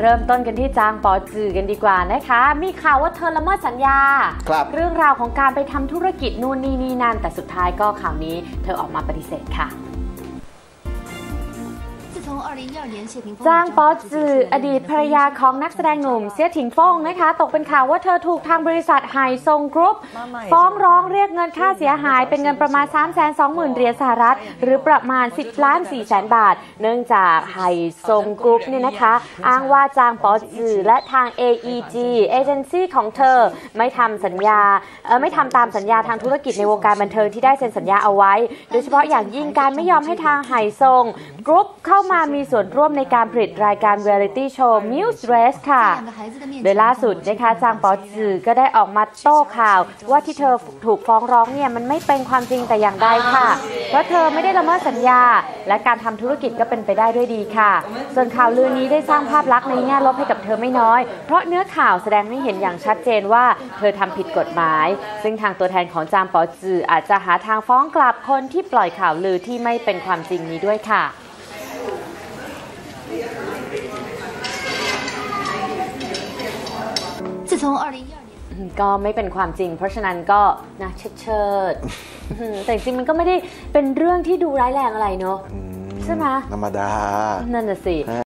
เริ่มต้นกันที่จางปอจือกันดีกว่านะคะ มีข่าวว่าเธอละเมิดสัญญาครับเรื่องราวของการไปทำธุรกิจนู่นนี่นี่นั่นแต่สุดท้ายก็ข่าวนี้เธอออกมาปฏิเสธค่ะ จ้างปอจืออดีตภรรยาของนักแสดงหนุ่มเสียถิงฟงนะคะ ตกเป็นข่าวว่าเธอถูกทางบริษัทไฮซงกรุ๊ปฟ้องร้องเรียกเงินค่าเสียหายเป็นเงินประมาณ 3 2 0 0 0 0เหรียญสหรัฐ หรือประมาณ 10ล้าน4แสนบาท เนื่องจากไฮซงกรุ๊ปเนี่ยนะคะ อ้างว่าจ้างปอจือและทาง AEG เอเจนซี่ของเธอไม่ทำสัญญาเอ่อไม่ทำตามสัญญาทางธุรกิจในวงการบันเทิงที่ได้เซ็นสัญญาเอาไว้ โดยเฉพาะอย่างยิ่งการไม่ยอมให้ทางไฮซงกรุ๊ปเข้ามามามีส่วนร่วมในการผลิตรายการเวลิตี้โชว์ Muse Race ค่ะ โดยล่าสุดนะคะจางปอจือก็ได้ออกมาโต้ข่าว ว่าที่เธอถูกฟ้องร้องเนี่ยมันไม่เป็นความจริงแต่อย่างใดค่ะ เพราะเธอไม่ได้ละเมิดสัญญา และการทำธุรกิจก็เป็นไปได้ด้วยดีค่ะ ส่วนข่าวลือนี้ได้สร้างภาพลักษณ์ในแง่ลบให้กับเธอไม่น้อย เพราะเนื้อข่าวแสดงให้เห็นอย่างชัดเจนว่าเธอทำผิดกฎหมาย ซึ่งทางตัวแทนของจางปอจืออาจจะหาทางฟ้องกลับคนที่ปล่อยข่าวลือที่ไม่เป็นความจริงนี้ด้วยค่ะ 自从2012年。 ก็ไม่เป็นความจริง เพราะฉะนั้นก็นะเชิดเชิดๆอืมแต่จริงๆมันก็ไม่ได้เป็นเรื่องที่ดูร้ายแรงอะไรเนอะใช่ไหม ธรรมดา นั่นน่ะสิ